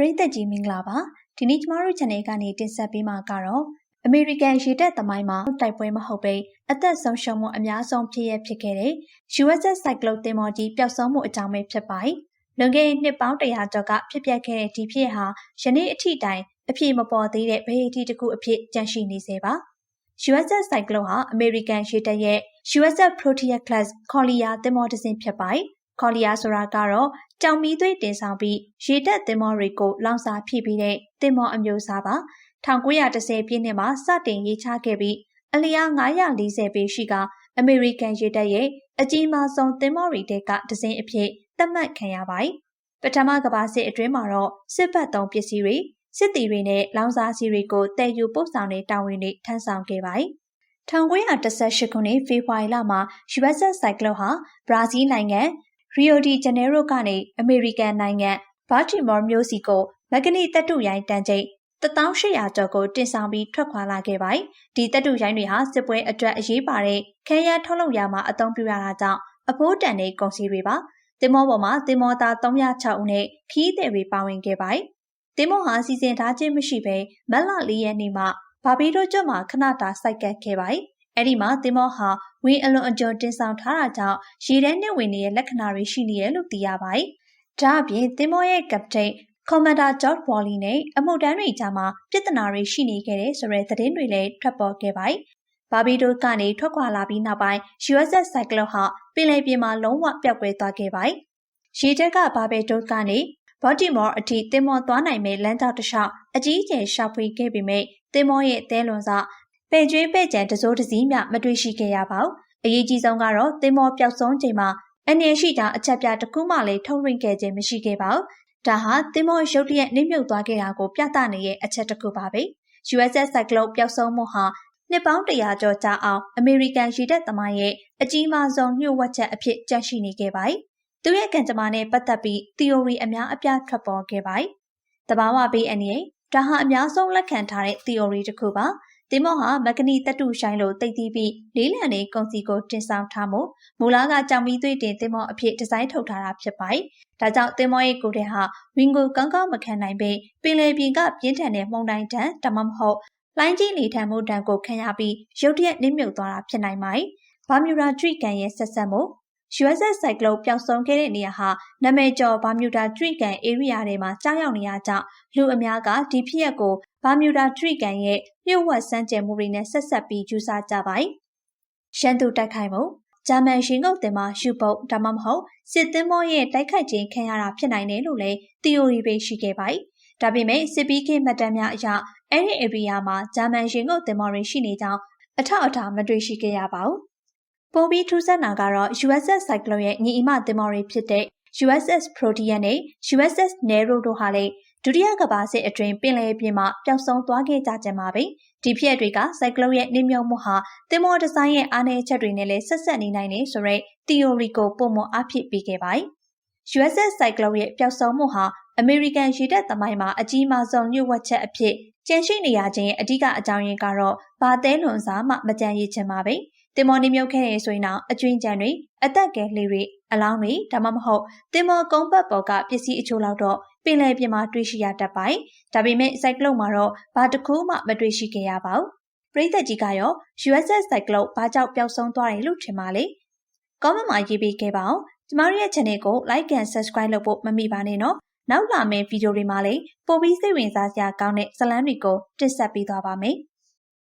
ပရိသတ်ကြီးမင်္ဂလာပါဒီနေ့ကျမတို့ channel ကနေတင်ဆက်ပေးမှာကတော့အမေရိကန်ရေတပ်သမိုင်းမှာတိုက်ပွဲမဟုတ်ပဲအသက်ဆုံးရှုံးမှုအများဆုံးဖြစ်ရဖြစ်ခဲ့တဲ့ USS Cyclone သင်္ဘောကြီးပျောက်ဆုံးမှုအကြောင်းပဲဖြစ်ပါတယ်လွန်ခဲ့တဲ့နှစ်ပေါင်း100ကျော်ကဖြစ်ပျက်ခဲ့တဲ့ဒီဖြစ်ဟာယနေ့အထိတိုင်အဖြစ်မပေါ်သေးတဲ့ဗဟိတိတစ်ခုအဖြစ်ကြန့်ရှိနေစေပါ USS Cyclone ဟာအမေရိကန်ရေတပ်ရဲ့ USS Protea Class Collier သင်္ဘောတစ်စင်းဖြစ်ပါတယ် ခေါ်လီယာဆိုတာကတော့ကြောင်မီသွေးတင်ဆောင်ပြီးရေတပ်သင်္ဘောတွေကိုလောင်စာဖြည့်ပြီးတဲ့သင်္ဘောအမျိုးအစားပါ1910ပြည့်နှစ်မှာစတင်ရေးချခဲ့ပြီးအလျား940ပေရှိကအမေရိကန်ရေတပ်ရဲ့အကြီးမားဆုံးသင်္ဘောတွေတဲကဒဇင်းအဖြစ်သတ်မှတ်ခံရပါတယ်ပထမကမ္ဘာစစ်အတွင်းမှာတော့စစ်ဘက်သုံးပစ္စည်းတွေစစ်တီတွေနဲ့လောင်စာဆီတွေကိုတည်ယူပို့ဆောင်တဲ့တာဝန်တွေထမ်းဆောင်ခဲ့ပါတယ်1918ခုနှစ်ဖေဖော်ဝါရီလမှာ USS Cyclone ဟာဘရာဇီးနိုင်ငံ ရီယိုဒီဂျနေရိုကနေ အမေရိကန်နိုင်ငံဘာတီမော်မြို့စီကိုမဂနီတပ်တုရိုင်းတန်ချိန်1800ကျော်ကိုတင်ဆောင်ပြီးထွက်ခွာလာခဲ့ပါတယ်။ဒီတပ်တုရိုင်းတွေဟာစစ်ပွဲအတွက်အရေးပါတဲ့ခဲယမ်းထုတ်လုပ်ရာမှာအသုံးပြုရတာကြောင့်အဖိုးတန်တဲ့ကုန်စည်တွေပါ။တင်မောပေါ်မှာတင်မောသား306ဦးနဲ့ခီးသည်တွေပါဝင်ခဲ့ပါတယ်။တင်မောဟာစီစဉ်ထားခြင်းမရှိဘဲမက်လ၄ရက်နေ့မှဘာဘီတိုကျွတ်မှာခဏတာစိုက်ကပ်ခဲ့ပါတယ် အဲ့ဒီမှာသင်္ဘောဟာဝင်းအလွန်အကျွံတင်ဆောင်ထားတာကြောင့်ရေထဲနဲ့ဝင်နေတဲ့လက္ခဏာတွေရှိနေရလို့သိရပါတယ်။ဒါအပြင်သင်္ဘောရဲ့ကပတိန်ကွန်မန်ဒါဂျော့ဝေါ်လီနဲ့အမှုတန်းတွေကြားမှာပြဿနာတွေရှိနေခဲ့တဲ့ဆိုတဲ့သတင်းတွေလည်းထွက်ပေါ်ခဲ့ပါတယ်။ဘာဘီဒိုကနေထွက်ခွာလာပြီးနောက်ပိုင်း USS Cyclone ဟာပင်လယ်ပြင်မှာလုံးဝပျောက်ကွယ်သွားခဲ့ပါတယ်။ရေတက်ကဘာဘီဒိုကနေဘော်တီမော်အထိတင်မော်သွားနိုင်မဲ့လမ်းကြောင်းတစ်လျှောက်အကြီးအကျယ်ရှာဖွေခဲ့ပေမဲ့တင်မော်ရဲ့တဲလွန်စ ပဲ့ကျွေးပဲ့ကြံတစိုးတစည်းမျှမတွေ့ရှိခဲ့ရပါဘူး။အရေးကြီးဆုံးကတော့သင်္ဘောပျောက်ဆုံးချိန်မှာအနေရှိတာအချက်ပြတစ်ခုမှလည်းထုတ်လွှင့်ခဲ့ခြင်းမရှိခဲ့ပါဘူး။ဒါဟာသင်္ဘောရုတ်တရက်နှိမ့်မြုပ်သွားခဲ့တာကိုပြသနေရဲ့အချက်တစ်ခုပါပဲ။ USS Cyclone ပျောက်ဆုံးမှုဟာနှစ်ပေါင်းတရာကျော်ကြာအောင်အမေရိကန်ရေတပ်သမိုင်းရဲ့အကြီးမားဆုံးညှို့ဝှက်ချက်အဖြစ်ကြန့်ရှိနေခဲ့ပါတယ်။သူရဲ့ကံကြမ္မာနဲ့ပတ်သက်ပြီး theory အများအပြားထွက်ပေါ်ခဲ့ပါတယ်။တဘာဝဘေးအန္တရာယ်ဒါဟာအများဆုံးလက်ခံထားတဲ့ theory တစ်ခုပါ။ တင်မော့ဟာမဂနီတတုဆိုင်လိုတိတ်တီးပြီးလေးလံနေကုန်စီကိုတင်ဆောင်ထားမှုမူလာကကြောင်ပြီးသွေးတင်တင်မော့အဖြစ်ဒီဇိုင်းထုတ်ထားတာဖြစ်ပါတယ်။ဒါကြောင့်တင်မော့ရဲ့ကိုယ်ထဲဟာဝင်းကိုကောင်းကောင်းမခံနိုင်ပေပင်လယ်ပြင်ကပြင်းထန်တဲ့မှုန်တိုင်းတန်းဒါမှမဟုတ်လိုင်းကြီးလေထံမှုတန်းကိုခံရပြီးရုတ်တရက်နစ်မြုပ်သွားတာဖြစ်နိုင်ပါတယ်။ဘာမြူရာဒရိကန်ရဲ့ဆက်ဆက်မှု USS Cyclone ပျောက်ဆုံးခဲ့တဲ့နေရာဟာနာမည်ကျော်ဘာမြူတာဒရိကန် area တွေမှာကြားရောက်နေရကြောင်းလူအများကဒီဖြစ်ရပ်ကို ဘာမြူတာဒရိကန်ရဲ့လျှို့ဝှက်စမ်းကြယ်မှုတွေနဲ့ဆက်ဆက်ပြီးယူဆကြပါတယ်။ရှမ်းသူတိုက်ခိုက်မှုဂျာမန်ရှင်ကုတ်တင်မှာရှုပုတ်ဒါမှမဟုတ်စစ်သင်းမောရဲ့တိုက်ခိုက်ခြင်းခံရတာဖြစ်နိုင်တယ်လို့လည်း theory ပဲရှိခဲ့ပါတယ်။ဒါပေမဲ့စစ်ပီးခေမှတ်တမ်းများအရအဲ့ဒီ area မှာဂျာမန်ရှင်ကုတ်တင်မောတွေရှိနေကြောင်းအထောက်အထားမတွေ့ရှိခဲ့ရပါဘူး။ပိုပြီးထူးဆန်းတာကတော့ USS Cyclone ရဲ့ညီအမတင်မောတွေဖြစ်တဲ့ USS Protea နဲ့ USS Nero တို့ဟာလည်း ဒုတိယကမ္ဘာစစ်အတွင်းပင်လယ်ပြင်မှာပျောက်ဆုံးသွားခဲ့ကြကြမှာပဲဒီဖြစ်တွေကစိုက်ကလုတ်ရဲ့နှိမ့်မြုပ်မှုဟာတင်မောဒီဇိုင်းရဲ့အားနည်းချက်တွေနဲ့လည်းဆက်ဆက်နေနိုင်တယ်ဆိုတော့ theory ကိုပုံမအဖြစ်ပေးခဲ့ပါတယ် USS Cyclone ရဲ့ပျောက်ဆုံးမှုဟာအမေရိကန်ရေတပ်သမိုင်းမှာအကြီးမားဆုံးညှို့ဝှက်ချက်အဖြစ် ကျန်ရှိနေရခြင်းရဲ့အဓိကအကြောင်းရင်းကတော့ဘာသဲလွန်စားမှမကြံရည်ခြင်းပါပဲတင်မော်နေမြုပ်ခဲ့ရဆိုရင်တော့အကျွင်းကြံတွေအသက်ကဲလေးတွေအလောင်းတွေဒါမှမဟုတ်တင်မော်ကုန်းဘတ်ပေါ်ကပစ္စည်းအချို့လောက်တော့ပင်လယ်ပြင်မှာတွေ့ရှိရတတ်ပါတယ်။ဒါပေမဲ့စိုက်ကလုတ်မှာတော့ဘာတစ်ခုမှမတွေ့ရှိခဲ့ရပါဘူး။ပရိသတ်ကြီးကရော USS စိုက်ကလုတ်ဘာကြောင့်ပျောက်ဆုံးသွားတယ်လို့ထင်ပါလဲ။ comment မှာရေးပေးခဲ့ပါအောင်။ကျမတို့ရဲ့ channel ကို like and subscribe လုပ်ဖို့မမေ့ပါနဲ့နော်။ နောက်လာမယ့်ဗီဒီယိုတွေမှာလည်းပိုပြီးစိတ်ဝင်စားစရာကောင်းတဲ့ဇာတ်လမ်းတွေကိုတင်ဆက်ပေးသွားပါမယ်။